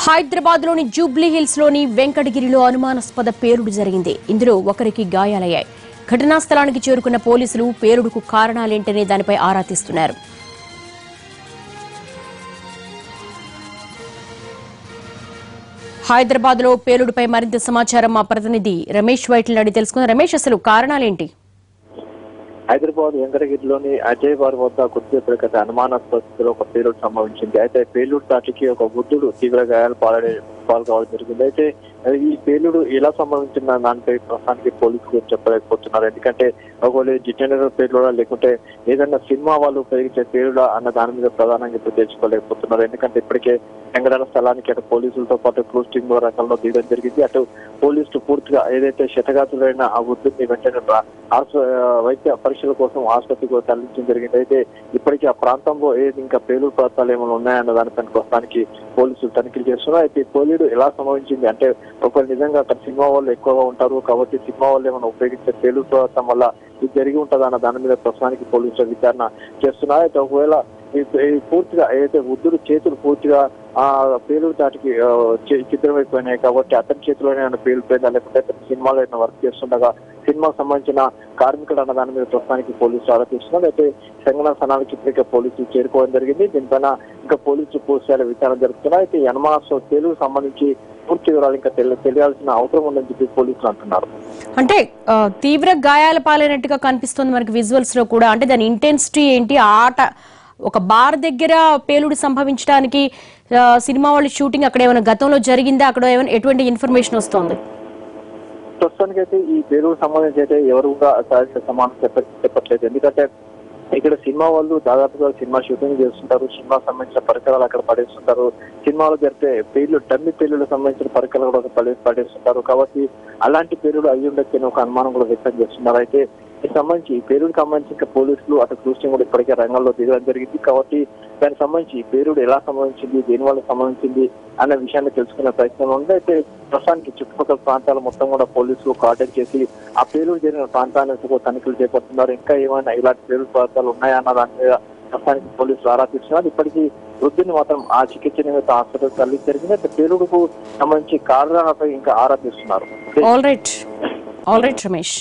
హైదరాబాద్లోని జూబ్లీ హిల్స్లోని వెంకటగిరిలో అనుమానాస్పద పేరుడు జరిగింది. ఇందులో ఒకరికి గాయాలయ్యాయి. ఘటనా స్థలానికి చేరుకున్న పోలీసులు పేరుడుకు కారణాలేంటనే దానిపై ఆరా తీస్తున్నారు. హైదరాబాద్లో పేలుడుపై మరింత సమాచారం మా ప్రతినిధి రమేష్ వైట్ల అడిగి తెలుసుకుందాం. రమేష్ అసలు కారణాలేంటి? హైదరాబాద్ వెంకటగిరిలోని అజయ్ బార్ వద్ద కొద్దిసేపటి క్రితం అనుమానాస్పద స్థితిలో ఒక పేలుడు సంభవించింది. అయితే పేలుడు దాటికి ఒక వృద్ధుడు తీవ్ర గాయాలు పాలడే పాల్గొవడం జరిగింది. అయితే ఈ పేలుడు ఎలా సంభవించిన దానిపై ప్రస్తుతానికి పోలీసులు చెప్పలేకపోతున్నారు. ఎందుకంటే ఒకవేళ డిటైనర్ పేలుడా లేకుంటే ఏదైనా సినిమా వాళ్ళు ఉపయోగించే పేలుడా అన్న దాని మీద ప్రధానంగా ఇప్పుడు తెలుసుకోలేకపోతున్నారు. ఎందుకంటే ఇప్పటికే సంఘటన స్థలానికి అటు పోలీసులతో పాటు క్రూజ్ టీమ్ రకంలో దిగడం జరిగింది. అటు పోలీసులు పూర్తిగా ఏదైతే శతగాతులైన ఆ వృద్ధుని వెంటనే వైద్య పరీక్షల కోసం ఆసుపత్రికి తరలించడం జరిగింది. అయితే ఇప్పటికీ ఆ ప్రాంతంలో ఏది ఇంకా పేలుడు ప్రాంతాలు ఏమైనా ఉన్నాయన్న దానిపైన ప్రస్తుతానికి పోలీసులు తనిఖీలు చేస్తున్నారు. అయితే పోలీడు ఎలా సంభవించింది అంటే ఒకరు నిజంగా అక్కడ సినిమా వాళ్ళు ఎక్కువగా ఉంటారు కాబట్టి సినిమా వాళ్ళు ఏమైనా ఉపయోగించే పేలుడు ప్రాంతం వల్ల ఇది జరిగి ఉంటుందా అన్న దాని మీద ప్రస్తుతానికి పోలీసులు విచారణ చేస్తున్నారు. అయితే ఒకవేళ పూర్తిగా ఏదైతే వృద్ధుడు చేతులు పూర్తిగా ఆ పేలుడు దాటికి చిత్రం అయిపోయినాయి చిత్రమైపోయినాయి కాబట్టి అతని చేతిలోనే ఏమైనా పేలిపోయిందా లేకుంటే అతని సినిమాలో ఏమైనా వర్క్ చేస్తుండగా సినిమాకు సంబంధించిన కార్మికుడు అన్న దాని మీద ప్రస్తుతానికి పోలీసులు ఆలోచిస్తున్నారు అయితే సంఘటన స్థలానికి ఇప్పటికే పోలీసులు చేరుకోవడం జరిగింది. దీనిపైన ఇంకా పోలీసులు పూర్తిస్థాయిలో విచారణ జరుపుతున్నారు. అయితే ఈ తెలుగు సంబంధించి పూర్తి వివరాలు ఇంకా తెలియాల్సిన అవసరం ఉందని చెప్పి పోలీసులు అంటున్నారు. అంటే తీవ్ర గాయాల పాలైనట్టుగా కనిపిస్తుంది మనకి విజువల్స్లో కూడా. అంటే దాని ఇంటెన్సిటీ ఏంటి? ఆట ఒక బార్ దగ్గర పేలుడు సంభవించడానికి సినిమా వాళ్ళు షూటింగ్ అక్కడ ఏమైనా గతంలో జరిగిందా? అక్కడ ఏమైనా ఎటువంటి ఇన్ఫర్మేషన్ వస్తుంది? ప్రస్తుతానికి అయితే ఈ పేరుకు సంబంధించి అయితే ఎవరు కూడా సమానం చెప్ప చెప్పట్లేదు. ఎందుకంటే ఇక్కడ సినిమా వాళ్ళు దాదాపుగా సినిమా షూటింగ్ చేస్తుంటారు సినిమా సంబంధించిన పరికరాలు అక్కడ పడేస్తుంటారు. సినిమాలు జరిపే పేర్లు డమ్మి పేర్లకు సంబంధించిన పరికరాలు కూడా పడే పడేస్తుంటారు. కాబట్టి అలాంటి పేర్లు అయ్యి ఉండొచ్చని ఒక అనుమానం కూడా వ్యక్తం చేస్తున్నారు. అయితే సంబంధించి పేరుడికి సంబంధించిన పోలీసులు అటు క్రూసింగ్ కూడా ఇప్పటికే రంగంలో దిగడం జరిగింది. కాబట్టి దానికి సంబంధించి పేరుడు ఎలా సంబంధించింది దేని వల్ల సంబంధించింది అన్న విషయాన్ని తెలుసుకునే ప్రయత్నం ఉంది. అయితే ప్రస్తుతానికి చుట్టుపక్కల ప్రాంతాలు మొత్తం కూడా పోలీసులు కాంటాక్ట్ చేసి ఆ పేరుడు జరిగిన ప్రాంతాన్ని తనిఖీలు చేపడుతున్నారు. ఇంకా ఏమైనా ఇలాంటి పేరు ప్రాంతాలు ఉన్నాయా అన్న దాని మీద ప్రస్తుతానికి పోలీసులు ఆరాధిస్తున్నారు ఇప్పటికీ వృద్ధిని మాత్రం ఆ చికిత్స నిమిత్తం హాస్పిటల్ తల్లి జరిగింది. అయితే పేరుడుకు సంబంధించి కారణాలపై ఇంకా ఆరాధిస్తున్నారు all right all right Ramesh